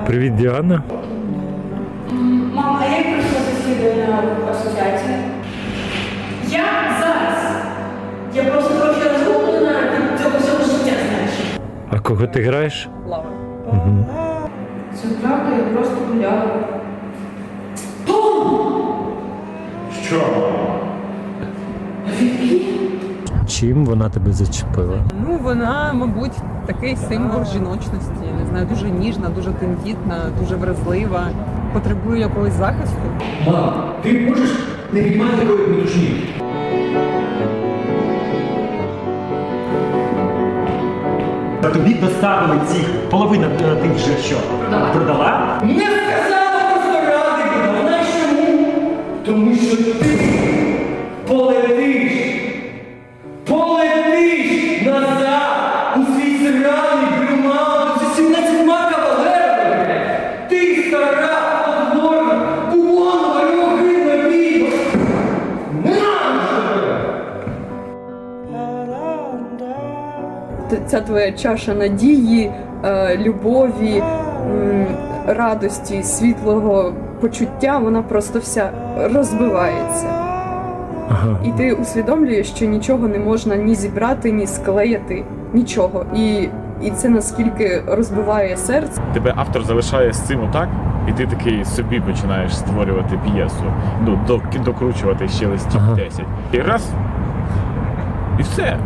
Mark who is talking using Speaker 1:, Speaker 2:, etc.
Speaker 1: Привіт, Діана.
Speaker 2: Мама, а як пройшло засідання асоціації? Я зараз. Я просто трохи розгублена від цього всього життя, знаєш.
Speaker 1: А кого ти граєш?
Speaker 3: Лава.
Speaker 2: Це правда, я просто гуляла.
Speaker 4: Що?
Speaker 1: Чим вона тебе зачепила?
Speaker 3: Ну, вона, мабуть, такий символ жіночності. Я не знаю, дуже ніжна, дуже тендітна, дуже вразлива. Потребує якогось захисту.
Speaker 4: Мам, ти можеш не відмати такої метушні?
Speaker 5: Тобі доставили цих половина е, ти вже що? Продала?
Speaker 4: Не сказала просто ради. Знаєш чому? Тому що ти. Полетиш
Speaker 3: Ця твоя чаша надії, е, любові, радості, світлого почуття, вона просто вся розбивається.
Speaker 1: Ага.
Speaker 3: І ти усвідомлюєш, що нічого не можна ні зібрати, ні склеїти, нічого. І, і це наскільки розбиває серце.
Speaker 6: тебе автор залишає з цим отак, і ти такий собі починаєш створювати п'єсу, ну, докручувати ще листів
Speaker 1: Ага.
Speaker 6: 10. І раз, і все.